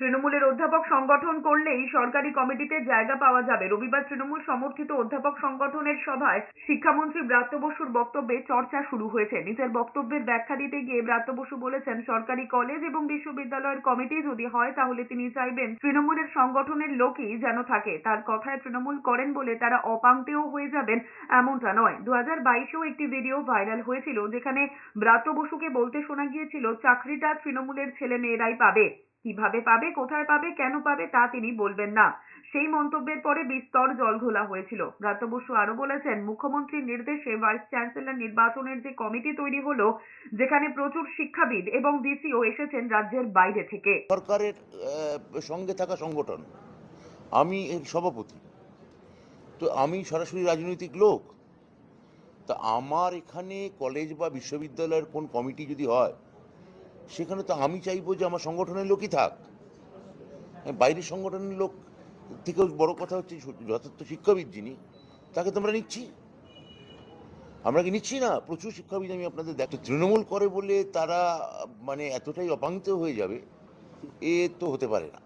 তৃণমূলের অধ্যাপক সংগঠন করলেই সরকারি কমিটিতে জায়গা পাওয়া যাবে। রবিবার তৃণমূল সমর্থিত অধ্যাপক সংগঠনের সভায় শিক্ষামন্ত্রী ব্রাত্য বসুর বক্তব্যে চর্চা শুরু হয়েছে। নিজের বক্তব্যের ব্যাখ্যা দিতে গিয়ে ব্রাত্য বসু বলেছেন, সরকারি কলেজ এবং বিশ্ববিদ্যালয়ের কমিটি যদি হয় তাহলে তিনি চাইবেন তৃণমূলের সংগঠনের লোকই যেন থাকে। তার কথায় তৃণমূল করেন বলে তারা অপাংতেও হয়ে যাবেন এমনটা নয়। দু হাজার বাইশেও একটি ভিডিও ভাইরাল হয়েছিল, যেখানে ব্রাত্য বসুকে বলতে শোনা গিয়েছিল, চাকরিটা তৃণমূলের ছেলে মেয়েরাই পাবে। কীভাবে পাবে, কোথায় পাবে, কেন পাবে তা তিনি বলবেন না। সেই মন্তব্যের পরে বিস্তর জলঘোলা হয়েছিল। ব্রাত্য বসু বলেছেন, মুখ্যমন্ত্রীর নির্দেশে ভাইস চ্যান্সেলর নির্বাচনের যে কমিটি তৈরি হলো, যেখানে প্রচুর শিক্ষাবিদ এবং ডিসিও এসেছেন রাজ্যের বাইরে থেকে। সরকারের সঙ্গে থাকা সংগঠন। আমি এর সভাপতি। তো আমি সরাসরি রাজনৈতিক লোক। তা আমার এখানে কলেজ বা বিশ্ববিদ্যালয়ের কোন কমিটি যদি হয় সেখানে তো আমি চাইব যে আমার সংগঠনের লোকই থাক। হ্যাঁ, বাইরের সংগঠনের লোক থেকেও বড় কথা হচ্ছে যথার্থ শিক্ষাবিদ যিনি তাকে তোমরা নিচ্ছি। আমরা কি নিচ্ছি না? প্রচুর শিক্ষাবিদ আমি আপনাদের দেখতে তৃণমূল করে বলে তারা মানে এতটাই অপাঙ্ক্ত হয়ে যাবে এ তো হতে পারে না।